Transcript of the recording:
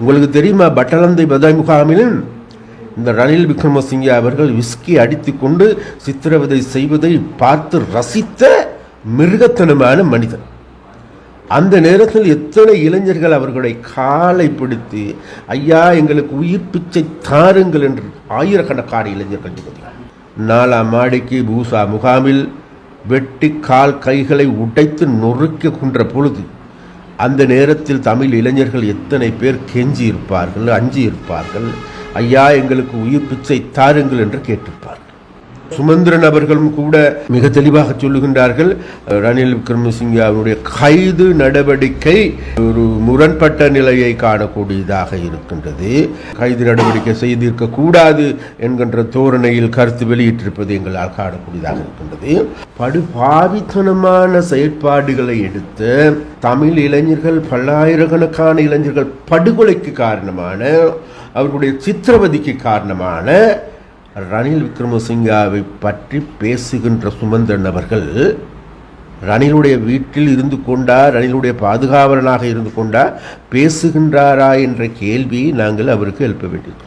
உங்களுக்கு தெரியுமா பட்டலந்தை பதாய் முகாமிலும் இந்த ரணில் விக்ரமசிங்கே அவர்கள் விஸ்கி அடித்துக்கொண்டு சித்திரவதை செய்வதை பார்த்து ரசித்த மிருகத்தனமான மனிதன். அந்த நேரத்தில் எத்தனை இளைஞர்கள் அவர்களை காலை பிடித்து ஐயா எங்களுக்கு உயிர் பிச்சை தாருங்கள் என்று ஆயிரக்கணக்கான இளைஞர்கள் நிம்மதி நாலாம் மாடிக்கு பூசா முகாமில் வெட்டி கால் கைகளை உடைத்து நொறுக்கி கொன்ற பொழுது அந்த நேரத்தில் தமிழ் இளைஞர்கள் எத்தனை பேர் கெஞ்சி இருப்பார்கள் அஞ்சி இருப்பார்கள் ஐயா எங்களுக்கு உயிர் பிச்சை தாருங்கள் என்று கேட்டிருப்பார்கள். சுமந்திரன் அவர்களும் கூட மிக தெளிவாக சொல்லுகின்றார்கள். ரணில் விக்ரமசிங்கே அவருடைய கைது நடவடிக்கை ஒரு முரண்பட்ட நிலையை காணக்கூடியதாக இருக்கின்றது. கைது நடவடிக்கை செய்திருக்க கூடாது என்கின்ற தோரணையில் கருத்து வெளியிட்டிருப்பது எங்களால் காணக்கூடியதாக இருக்கின்றது. படுபாவித்தனமான செயற்பாடுகளை எடுத்து தமிழ் இளைஞர்கள் பல்லாயிரக்கணக்கான இளைஞர்கள் படுகொலைக்கு காரணமான அவர்களுடைய சித்திரவதைக்கு காரணமான ரணில் விக்ரமசிங்காவை பற்றி பேசுகின்ற சுமந்திரன் அவர்கள் ரணிலுடைய வீட்டில் இருந்து கொண்டா ரணிலுடைய பாதுகாவலனாக இருந்து கொண்டா பேசுகின்றாரா என்ற கேள்வியை நாங்கள் அவருக்கு எழுப்ப வேண்டியிருக்கோம்